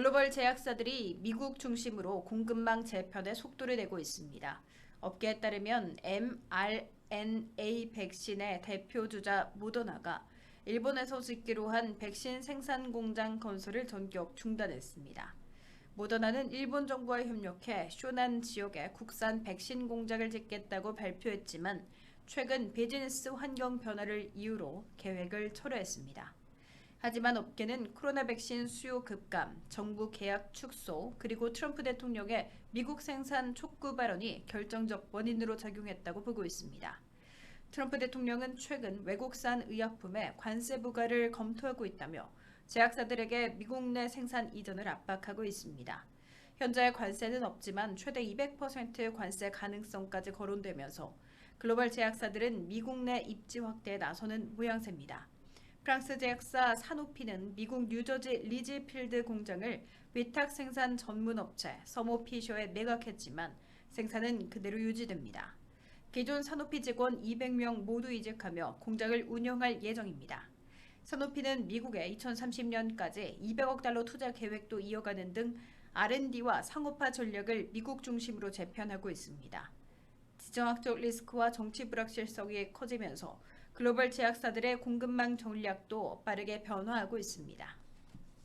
글로벌 제약사들이 미국 중심으로 공급망 재편에 속도를 내고 있습니다. 업계에 따르면 mRNA 백신의 대표 주자 모더나가 일본에서 짓기로 한 백신 생산 공장 건설을 전격 중단했습니다. 모더나는 일본 정부와 협력해 쇼난 지역에 국산 백신 공장을 짓겠다고 발표했지만 최근 비즈니스 환경 변화를 이유로 계획을 철회했습니다. 하지만 업계는 코로나 백신 수요 급감, 정부 계약 축소, 그리고 트럼프 대통령의 미국 생산 촉구 발언이 결정적 원인으로 작용했다고 보고 있습니다. 트럼프 대통령은 최근 외국산 의약품에 관세 부과를 검토하고 있다며 제약사들에게 미국 내 생산 이전을 압박하고 있습니다. 현재 관세는 없지만 최대 200% 관세 가능성까지 거론되면서 글로벌 제약사들은 미국 내 입지 확대에 나서는 모양새입니다. 프랑스 제약사 사노피는 미국 뉴저지 리지필드 공장을 위탁 생산 전문 업체 서모피쇼에 매각했지만 생산은 그대로 유지됩니다. 기존 사노피 직원 200명 모두 이직하며 공장을 운영할 예정입니다. 사노피는 미국에 2030년까지 200억 달러 투자 계획도 이어가는 등 R&D와 상업화 전략을 미국 중심으로 재편하고 있습니다. 지정학적 리스크와 정치 불확실성이 커지면서 글로벌 제약사들의 공급망 전략도 빠르게 변화하고 있습니다.